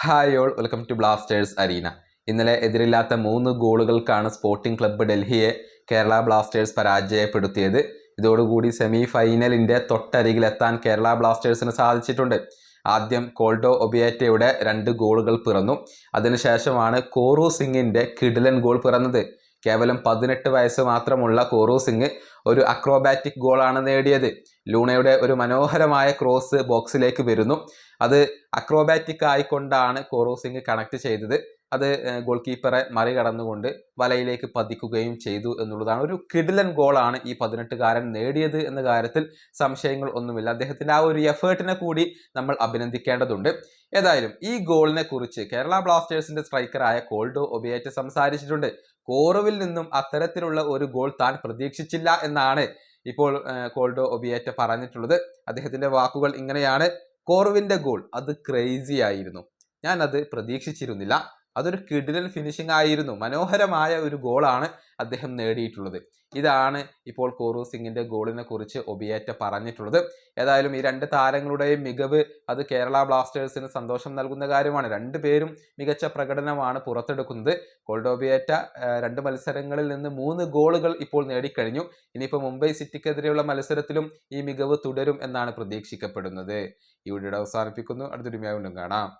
Hi all welcome to Blasters arena ഇന്നലെ എതിരില്ലാത്ത മൂന്ന് ഗോളുകൾക്കാണ് സ്പോർട്ടിംഗ് ക്ലബ്ബ് ഡൽഹിയെ കേരള ബ്ലാസ്റ്റേഴ്സ് പരാജയപ്പെടുത്തിയത്. ഇതോടുകൂടി സെമി ഫൈനലിന്റെ തൊട്ടരികിലെത്താൻ കേരള ബ്ലാസ്റ്റേഴ്സിന് സാധിച്ചിട്ടുണ്ട്. ആദ്യം കോൾഡോ ഒബിയേറ്റയുടെ രണ്ട് ഗോളുകൾ പിറന്നു. അതിനുശേഷമാണ് കോറു സിംഗിന്റെ കിഡിലൻ ഗോൾ പിറന്നത്. കേവലം പതിനെട്ട് വയസ്സ് മാത്രമുള്ള കോറു സിംഗ് ഒരു അക്രോബാറ്റിക് ഗോളാണ് നേടിയത്. ലൂണയുടെ ഒരു മനോഹരമായ ക്രോസ് ബോക്സിലേക്ക് വരുന്നു. അത് അക്രോബാറ്റിക് ആയിക്കൊണ്ടാണ് കോറോസിംഗ് കണക്ട് ചെയ്തത്. അത് ഗോൾ കീപ്പറെ മറികടന്നുകൊണ്ട് വലയിലേക്ക് പതിക്കുകയും ചെയ്തു എന്നുള്ളതാണ്. ഒരു കിഡിലൻ ഗോളാണ് ഈ പതിനെട്ടുകാരൻ നേടിയത് എന്ന കാര്യത്തിൽ സംശയങ്ങൾ ഒന്നുമില്ല. അദ്ദേഹത്തിന്റെ ആ ഒരു എഫേർട്ടിനെ കൂടി നമ്മൾ അഭിനന്ദിക്കേണ്ടതുണ്ട്. ഏതായാലും ഈ ഗോളിനെ കുറിച്ച് കേരള ബ്ലാസ്റ്റേഴ്സിന്റെ സ്ട്രൈക്കറായ കോൾഡോ ഒബിയേറ്റ് സംസാരിച്ചിട്ടുണ്ട്. കോറുവിൽ നിന്നും അത്തരത്തിലുള്ള ഒരു ഗോൾ താൻ പ്രതീക്ഷിച്ചില്ല എന്നാണ് ഇപ്പോൾ കോൾഡോ ഒബിയേറ്റ പറഞ്ഞിട്ടുള്ളത് അദ്ദേഹത്തിന്റെ വാക്കുകൾ ഇങ്ങനെയാണ്. കോർവിന്റെ ഗോൾ. അത് ക്രേസി ആയിരുന്നു. ഞാൻ അത് പ്രതീക്ഷിച്ചിരുന്നില്ല. അതൊരു കിടിലൻ ഫിനിഷിംഗ് ആയിരുന്നു. മനോഹരമായ ഒരു ഗോളാണ് അദ്ദേഹം നേടിയിട്ടുള്ളത്. ഇതാണ് ഇപ്പോൾ കോറു സിംഗിന്റെ ഗോളിനെ കുറിച്ച് ഒബിയേറ്റ പറഞ്ഞിട്ടുള്ളത്. ഏതായാലും ഈ രണ്ട് താരങ്ങളുടെയും മികവ് അത് കേരള ബ്ലാസ്റ്റേഴ്സിന് സന്തോഷം നൽകുന്ന കാര്യമാണ്. രണ്ടുപേരും മികച്ച പ്രകടനമാണ് പുറത്തെടുക്കുന്നത്. കോൾഡോബിയേറ്റ രണ്ട് മത്സരങ്ങളിൽ നിന്ന് മൂന്ന് ഗോളുകൾ ഇപ്പോൾ നേടിക്കഴിഞ്ഞു. ഇനിയിപ്പോൾ മുംബൈ സിറ്റിക്കെതിരെയുള്ള മത്സരത്തിലും ഈ മികവ് തുടരും എന്നാണ് പ്രതീക്ഷിക്കപ്പെടുന്നത്. ഈ വീഡിയോ അവസാനിപ്പിക്കുന്നു. അടുത്തൊരു വീണ്ടും കാണാം.